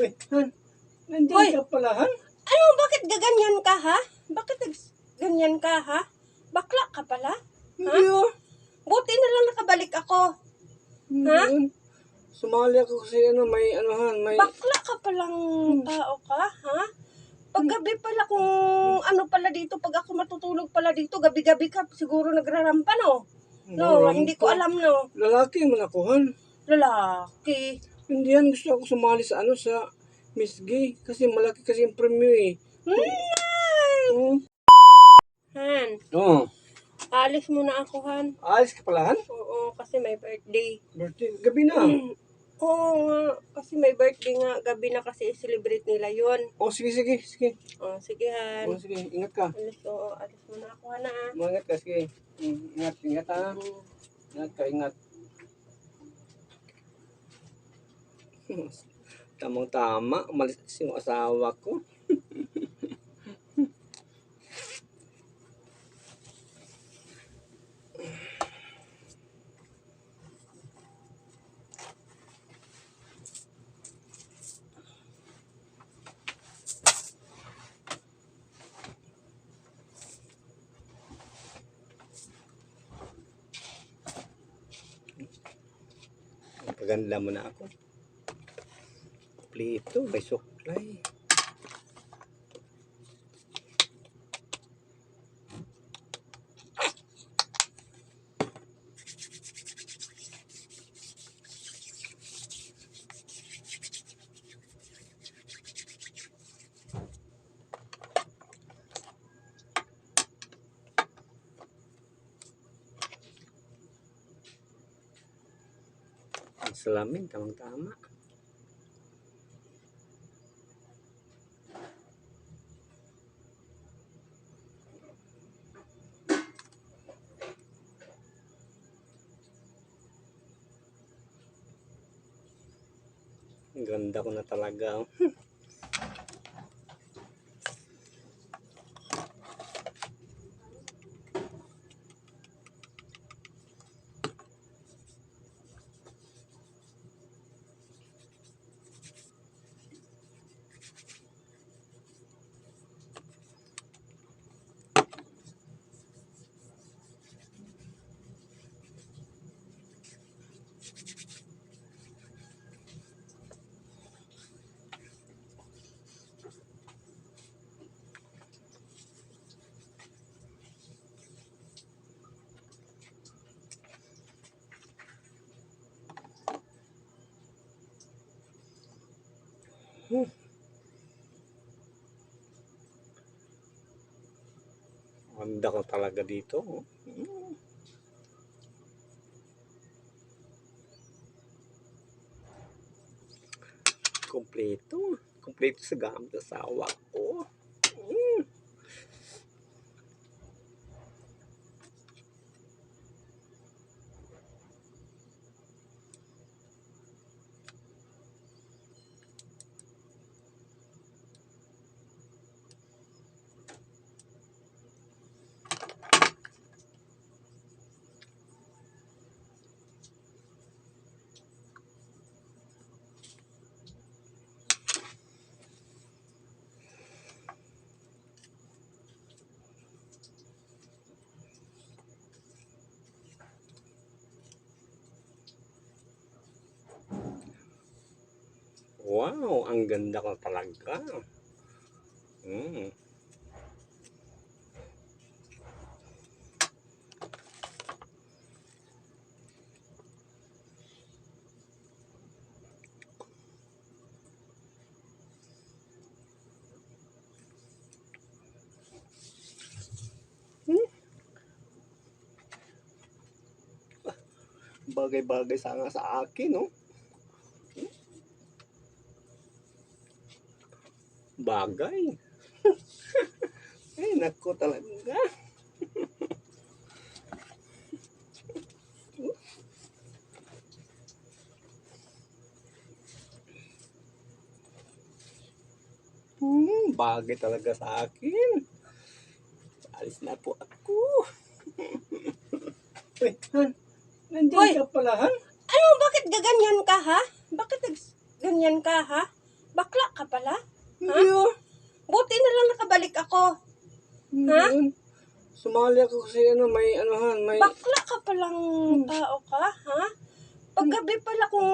Uy, Han, nandiyan Hoy! ka pala, Han? Ano, bakit gaganyan ka, ha? Bakit ganyan ka, ha? Bakla ka pala? Hindi oh. Buti na lang nakabalik ako. Hindi Ha? Han. Sumali ako kasi ano, may ano Han, may... Bakla ka palang tao ka, ha? Paggabi pala kung ano pala dito, pag ako matutulog pala dito, gabi-gabi ka siguro nagrarampa, no? No, Narampa. hindi ko alam, no? Lalaki man ako, Han. Lalaki. Hindi yan, gusto ako sumali sa ano, sa Miss Gay. Kasi malaki kasi yung premium eh. Oo. Han, Oo. alis muna ako, Han. Alis ka pala, Han? Oo, kasi may birthday. Birthday. Gabi na. Oo nga, kasi may birthday nga. Gabi na kasi i-celebrate nila yun. Oh, sige, sige, sige. Oh, sige, Han. Oh, sige, ingat ka. Alis, oo, alis muna ako, Han, ah. Mangat ka, sige. Mm, Ingat, ingat ha. Ingat ka, ingat. Tamang-tama, umalis yung asawa ko. Paganda mo na ako. Plito, may suklay. Ang salamin, tamang-tama. Ganda ko na talaga. oh. Ang Ganda ko talaga dito. oh. Mm. Kompleto. Sa gamit ng asawa ko. Mm. Wow, ang ganda ko talaga. Mm. Bagay-bagay sana sa akin, no? Bagay. Ay, nako talaga. Hmm, bagay talaga sa akin. Alis na po ako. Uy, Han, nandiyan Hoy! ka pala, Han? Ano, bakit gaganyan ka, ha? Bakit ganyan ka, ha? Bakla ka pala? Hindi ah. Buti na lang nakabalik ako. Ha? Hindi. Sumali ako kasi ano, may anuhan, may... Bakla ka palang tao ka, ha? Paggabi pala kung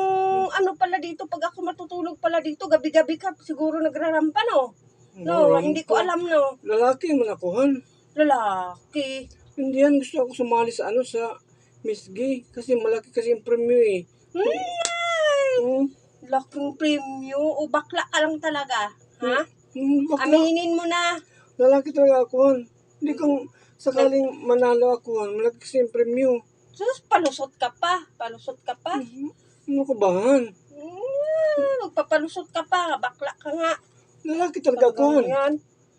ano pala dito, pag ako matutulog pala dito, gabi-gabi ka siguro nagrarampa, no? No, Rampa. hindi ko alam, no? Lalaki man ako, han. Lalaki. Hindi yan, gusto ako sumali sa ano, sa Miss Gay. Kasi malaki kasi yung premyo eh. Nay! Hmm. Laking premyo. O bakla ka lang talaga, ha? Hmm, bakla. Aminin mo na. Lalaki talaga ako, han. Hindi kung sakaling manalo ako. Malaki kasi yung premyo. Sus, palusot ka pa. Palusot ka pa. Ano ka ba, han? Hmm, magpapalusot ka pa. Bakla ka nga. Lalaki talaga ako, han. Ganyan.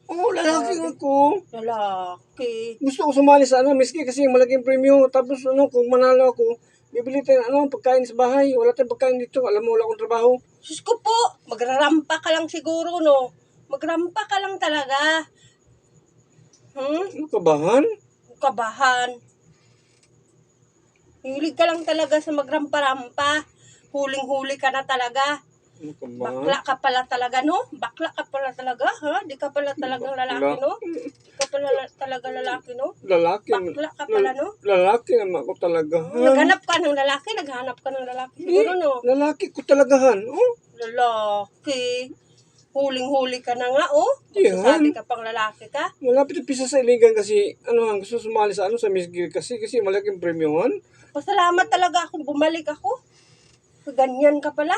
Oo, lalaki ako. Lalaki. Gusto ko sumali sa ano, Gay kasi malaking premyo. Tapos ano, kung manalo ako, bibili tayo ng ano, pagkain sa bahay. Wala tayong pagkain dito. Alam mo, wala akong trabaho. Sus ko po, magrarampa ka lang siguro, no? Magrampa ka lang talaga. Hmm? Ano ka ba, han? Kabahan. Hilig ka lang talaga sa magrampa-rampa. Huling-huli ka na talaga. Ano? Bakla ka pala talaga, no? Bakla ka pala talaga, ha? Di ka pala talagang lalaki, no? Di ka talaga lalaki, no? Lalaki. Bakla ka pala, no? Lalaki naman ako talaga, han. Naghanap ka ng lalaki, naghanap ka ng lalaki siguro, no? Lalaki ko talaga, han. Oh, Lalaki. Huling-huli ka na nga, oh. Yan. Sabi ka pang lalaki ka. malapit yung pisa sa iligan kasi, ano, han, gusto sumali sa ano, sa Miss Gay kasi, kasi malaking premyo, han. Pasalamat talaga akong bumalik ako. Ganyan ka pala.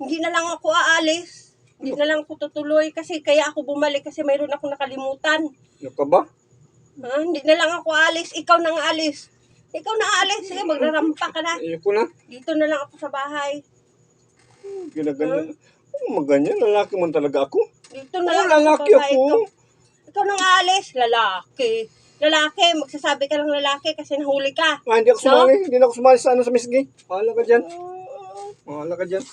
Hindi na lang ako aalis. Hindi na lang ako tutuloy kasi kaya ako bumalik kasi mayroon akong nakalimutan. Ano ka ba? Ha? Hindi na lang ako aalis. Ikaw nang aalis. Ikaw na aalis. Sige, magrarampa ka na. Ayoko na. Dito na lang ako sa bahay. Ginaganyan. Oh, maganyan. Lalaki man talaga ako. Dito na lang lalaki sa bahay ako. ko. Ikaw nang aalis. Lalaki. Lalaki. Magsasabi ka lang lalaki kasi nahuli ka. Ah, hindi ako No? sumali. Hindi na ako sumali sa ano, sa Miss Gay. Pahala ka dyan. Pahala ka dyan.